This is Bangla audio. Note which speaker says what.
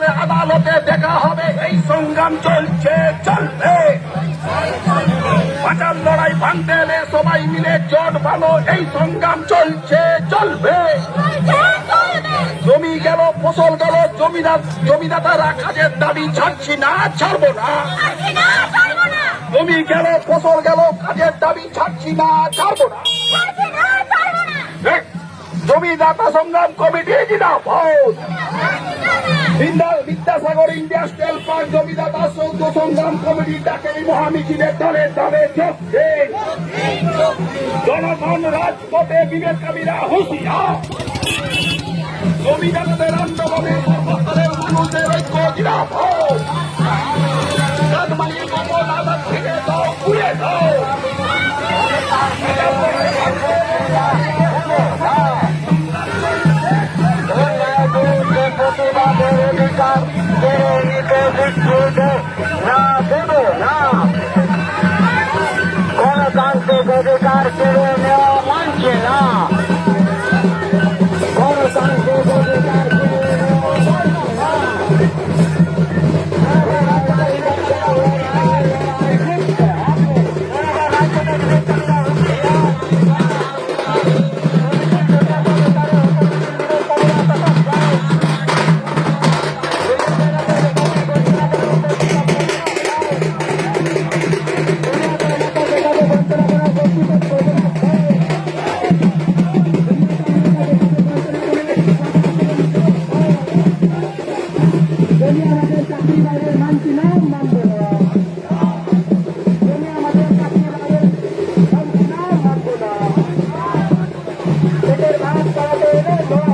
Speaker 1: আদালতে দেখা হবে এই সংগ্রাম চলছে চলবে। বাঁচার লড়াই ভাঙতে এলে সবাই মিলে জোট ভালো এই সংগ্রাম চলছে চলবে। জমি গেল ফসল গেল জমিদার জমিদাতারা কাজের দাবি ছাড়ছি না ছাড়বো না। জমি গেল ফসল গেল কাজের দাবি ছাড়ছি না ছাড়বো না। জমিদাতা সংগ্রাম কমিটি জিন্দাবাদ। বিন্দা- বিদ্যাসাগর ইন্ডাস্ট্রিয়াল পার্ক জমিদাতা সৌধ সংগ্রাম কমিটি ডাকে এই মহামিছিলের দলে দলে যোগ দিন। জনগণ রাজপথে বিবেকামীরা হুঁশিয়ার। জমিদাতাদের আন্দোলনে সর্বস্তরের মানুষের ঐক্য জিন্দাবাদ কাঠমালির কবল আদার
Speaker 2: अधिकार Ele é